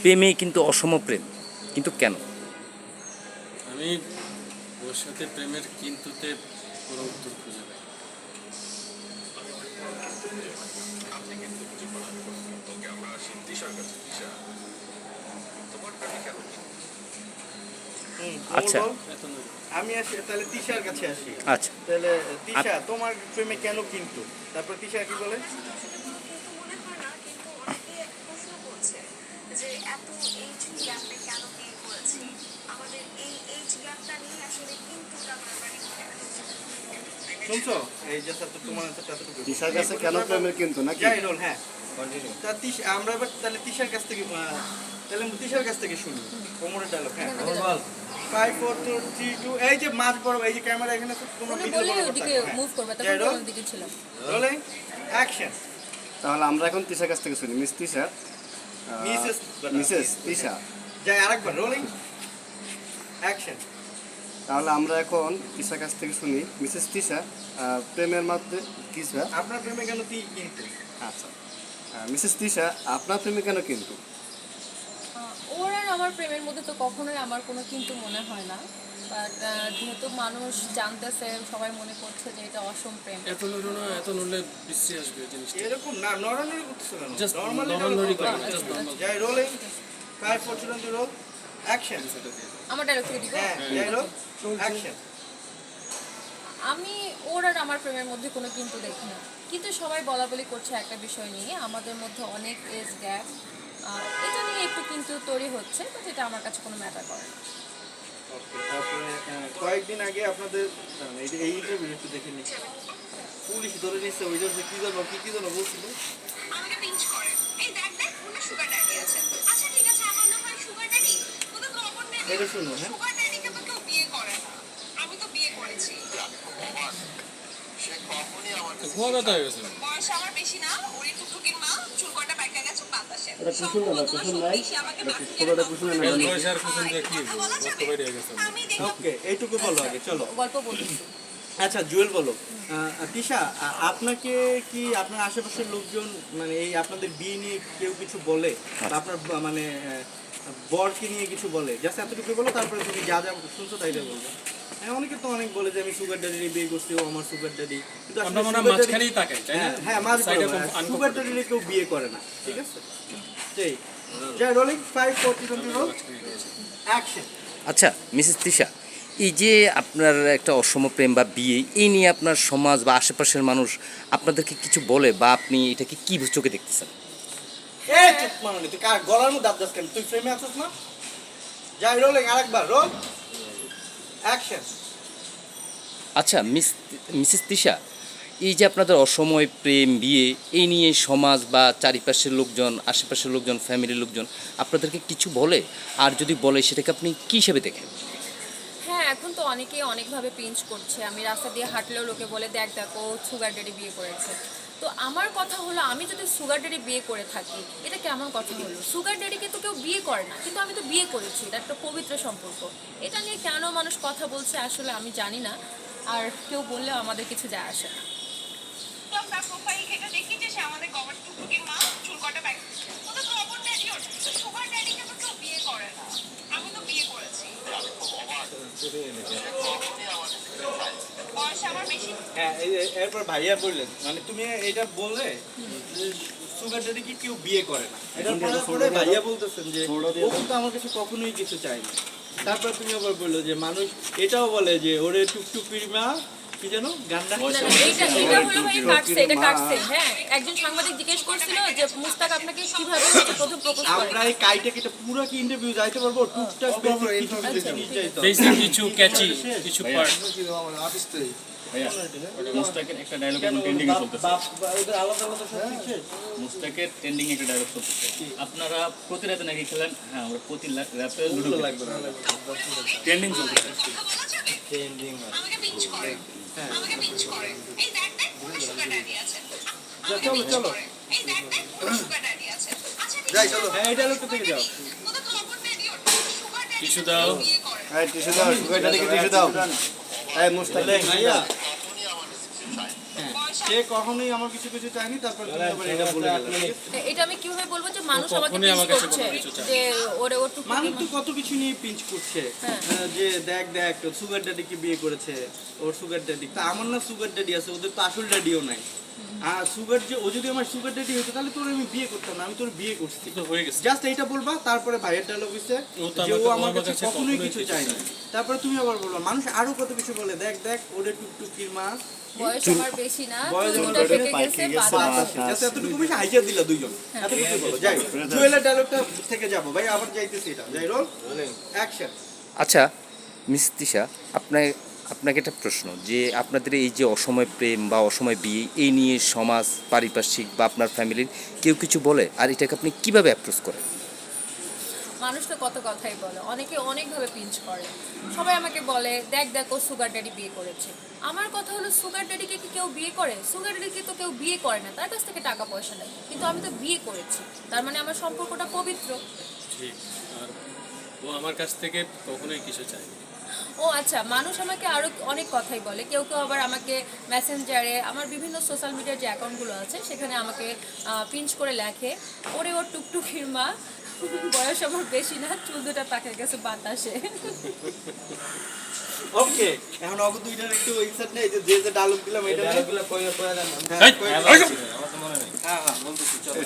প্রেমে কিন্তু অসম প্রেম। কিন্তু কেন? আমি ওর সাথে প্রেমের কিন্তুতে কোনো উত্তর খুঁজে পাই আচ্ছা। আমি আসি তাহলে তিশার কাছে আসি। আচ্ছা। তাহলে তিশা তোমার প্রেমে কেন কিন্তু? তারপর তিশা কি বলে মনে হয় না কিন্তু অনেকে প্রশ্ন করছে যে এত এইজ গ্যাপে কেন বিয়ে করেছি আমাদের এই এইজ গ্যাপটা নিয়ে আসলে কিন্তুটা বারবারই ঘটে আসছে শুনছো? এই যে স্যার তোমার এতটুকু তিশার কাছে কেন প্রেমের কিন্তু নাকি? যাই রোল হ্যাঁ। তা তিশ আমরা এবার তাহলে তিশার কাছ থেকে তাহলে তিশার কাছ থেকে শুনি। কোমরের ডায়লগ হ্যাঁ। Five four two three two এই যে মাছ বড় এই যে ক্যামেরা এখানে তোমরা ওদিকে মুভ করবে তখন যাই তো ছিলাম। রোলিং অ্যাকশন তাহলে আমরা এখন তিশার কাছ থেকে শুনি। Miss Tisha Mrs Mrs Tisha. যাই আরেকবার রোলিং। অ্যাকশন তাহলে আমরা এখন তিশার কাছ থেকে শুনি। মিসেস তিশা প্রেমের মাধ্যমে তিশা আপনার প্রেমে কেন তি কিন্তু? আচ্ছা। মিসেস তিশা আপনার প্রেমে কেন কিন্তু? ওর আর আমার প্রেমের মধ্যে তো কখনোই আমার কোনো কিন্তু মনে হয় না। বাট যেহেতু মানুষ জানতেছে সবাই মনে করছে যে এটা অসম প্রেম। এত নড়ো না এত নড়লে বিশ্রী আসবে জিনিসটা। এরকম না নড়ানড়ি করতেছে কেন Just নরমালি নড়ানড়ি করে, just normal। যাই rolling five four two roll action সেটা দিয়ে। আমার ডায়লগ থেকে দিব? হ্যাঁ রোল অ্যাকশন আমি ওর আর আমার প্রেমের মধ্যে কোনো কিন্তু দেখি না। কিন্তু সবাই বলা বলি করছে একটা বিষয় নিয়ে। আমাদের মধ্যে অনেক এজ গ্যাপ এটা নিয়ে একটু কিন্তু তৈরি হচ্ছে বাট এটা আমার কাছে কোনো ম্যাটার করে না। ওকে তারপরে আহ, কয়েকদিন আগে আপনাদের এই একটু দেখে নিই। পুলিশ ধরে নিচ্ছে ওই জন্য কি জানো কি কি জানো বলছিল? আমাকে পিঞ্চ করে। শুনো, হ্যাঁ? এইটুকু বলো আগে চলো। গল্প আচ্ছা জুয়েল বলো। আহ, তিশা আপনাকে কি আপনার আশেপাশের লোকজন মানে এই আপনাদের বিয়ে নিয়ে কেউ কিছু বলে? বা আপনার মানে বরকে নিয়ে কিছু বলে। জাস্ট এতটুকু বলো তারপরে তুমি যা যা শুনছো বলবে। হ্যাঁ অনেকে তো অনেক বলে যে আমি সুগার ড্যাডি বিয়ে করছি ও আমার সুগার ড্যাডি কিন্তু আসলে হয় মাঝখানেই তাকাই তাই না? হ্যাঁ হ্যাঁ সুগার ড্যাডি কেউ বিয়ে করে না ঠিক আছে? সেই। যাই rolling five forty twenty roll action আচ্ছা মিসেস তিশা এই যে আপনার একটা অসম প্রেম বা বিয়ে এই নিয়ে আপনার সমাজ বা আশেপাশের মানুষ আপনাদেরকে কিছু বলে বা আপনি এটাকে কি চোখে দেখতেছেন? এই চুপ মাননি তুই কার গলার মধ্যে দাঁত কেন? তুই ফ্রেমে আছিস না? যাই রোলিং আরেকবার রোল অ্যাকশন আচ্ছা মিস মিসেস তিশা এই যে আপনাদের অসময় প্রেম বিয়ে এই নিয়ে সমাজ বা চারিপাশের লোকজন আশেপাশের লোকজন ফ্যামিলির লোকজন আপনাদেরকে কিছু বলে? আর যদি বলে সেটাকে আপনি কী হিসেবে দেখেন? হ্যাঁ এখন তো অনেকেই অনেকভাবে পিঞ্চ করছে। আমি রাস্তা দিয়ে হাঁটলেও লোকে বলে দেখ দেখ ও সুগার ড্যাডি বিয়ে করেছে। তো আমার কথা হলো আমি যদি সুগার ড্যাডি বিয়ে করে থাকি এটা কেমন কথা হলো? সুগার ড্যাডিকে তো কেউ বিয়ে করে না কিন্তু আমি তো বিয়ে করেছি এটা একটা পবিত্র সম্পর্ক। এটা নিয়ে কেন মানুষ কথা বলছে আসলে আমি জানি না আর কেউ বললেও আমাদের কিছু যায় আসে না। তার প্রোফাইল ঘেটে দেখি যে সে আমাদের গভর্ন টুকটুকির মা চুল কটা পাইকা ও তো খবর ড্যাডি ওর সুগার ড্যাডিকে তো কেউ বিয়ে করে না। আমি তো বিয়ে করেছি। হ্যাঁ এই যে এরপর ভাইয়া বললেন মানে তুমি এটা বললে সুগার ড্যাডি কি কেউ বিয়ে করে না এটা পরে পরে ভাইয়া বলতেছেন যে ও কিন্তু আমার কাছে কখনোই কিছু চায়নি তারপর তুমি আবার বলল যে মানুষ এটাও বলে যে ওরে টুকটুকির মা কি জানো গান্ডা। না, এটা হলো ভাই কাটছে এটা কাটছে হ্যাঁ। একজন সাংবাদিক জিজ্ঞেস করছিল যে মুস্তাক আপনাকে কীভাবে প্রথম প্রপোজ করে? আমরা এই কাইটা কেটে পুরো কি ইন্টারভিউ যাইতে পারব? টুকটাক। বেসিক কিছু ক্যাচি কিছু পার্ট মুস্তাকের একটা ডায়লগ এখন ট্রেন্ডিং চলতেছে। শিখছে মুস্তাকের ট্রেন্ডিং একটা ডায়লগ চলতেছে। আপনারা প্রতি রাতে নাকি খেলেন? হ্যাঁ আমরা প্রতি রাতে লুডো লাগবে ট্রেন্ডিং চলতেছে। ট্রেন্ডিং চলো, চলো। আচ্ছা যাই চলো হ্যাঁ থেকে যাও টিস্যু দাও। এই টিস্যু দাও সুগার দাও। এই মুস্তাক ভাইয়া বয়স সে কখনোই আমার কিছু কিছু চায়নি তারপর তুমি আবার এটা বলে গেলে। এটা আমি কীভাবে বলব যে মানুষ আমাকে পিঞ্চ করছে যে ওরে ওর মানুষ তো কত কিছু নিয়ে পিঞ্চ করছে। হ্যাঁ। যে দেখ দেখ সুগার ড্যাডিকে বিয়ে করেছে ওর সুগার ড্যাডি তা আমার না সুগার ড্যাডি আছে ওদের তো আসল ড্যাডিও নাই। আর সুগার যে ও যদি আমার সুগার ড্যাডি হতো তাহলে তোর আমি বিয়ে করতাম না আমি তোর বিয়ে করছি। তো হয়ে গেছে। জাস্ট এইটা বলবা তারপরে ভাইয়ের ডায়লগ হইছে যে ও আমার কাছে কখনোই কিছু চায়নি। তারপরে তুমি আবার বলবা মানুষ আরও কত কিছু বলে দেখ দেখ ওরে টুকটুকির মা বয়স আমার বেশি না চুলটা পেকে গেছে পাইকে গেছে, বাদ বাদ আছে। আছে। জাস্ট এতটুকু বেশি হাইজার দিলা দুইজন। এতটুকু বলো যাই জুয়েলের ডায়লগটা থেকে যাব। ভাই আবার যাইতেছি এটা। যাই রোল। অ্যাকশন আচ্ছা মিস তিশা আপনার আপনাকে একটা প্রশ্ন যে আপনাদের এই যে অসময় প্রেম বা অসময় বিয়ে এই নিয়ে সমাজ পারিপার্শ্বিক বা আপনার ফ্যামিলির কেউ কিছু বলে? আর এটাকে আপনি কীভাবে অ্যাপ্রোচ করেন? মানুষ তো কত কথাই বলে অনেকে অনেকভাবে পিঞ্চ করে। সবাই আমাকে বলে দেখ দেখ ও সুগার ড্যাডি বিয়ে করেছে। আমার কথা হলো সুগার ড্যাডিকে কি কেউ বিয়ে করে? সুগার ড্যাডিকে তো কেউ বিয়ে করে না তার কাছ থেকে টাকা পয়সা নেয় কিন্তু আমি তো বিয়ে করেছি তার মানে আমার সম্পর্কটা পবিত্র। ঠিক আর ও আমার কাছ থেকে কখনোই কিছু চায় ও আচ্ছা মানুষ আমাকে আরও অনেক কথাই বলে। কেউ কেউ আবার আমাকে মেসেঞ্জারে আমার বিভিন্ন সোশ্যাল মিডিয়ার যে অ্যাকাউন্টগুলো আছে সেখানে আমাকে পিঞ্চ করে লেখে। ওরে ওর টুকটুকির মা বয়স আমার বেশি না চুল দুটা পাকে গেছে বাতাসে। ওকে এখন অগো দুইটার একটু ইনসার্ট নেই যে যে যে ডায়লগ দিলাম এটা এই, হ্যাঁ হ্যাঁ। বলতেছি চলো।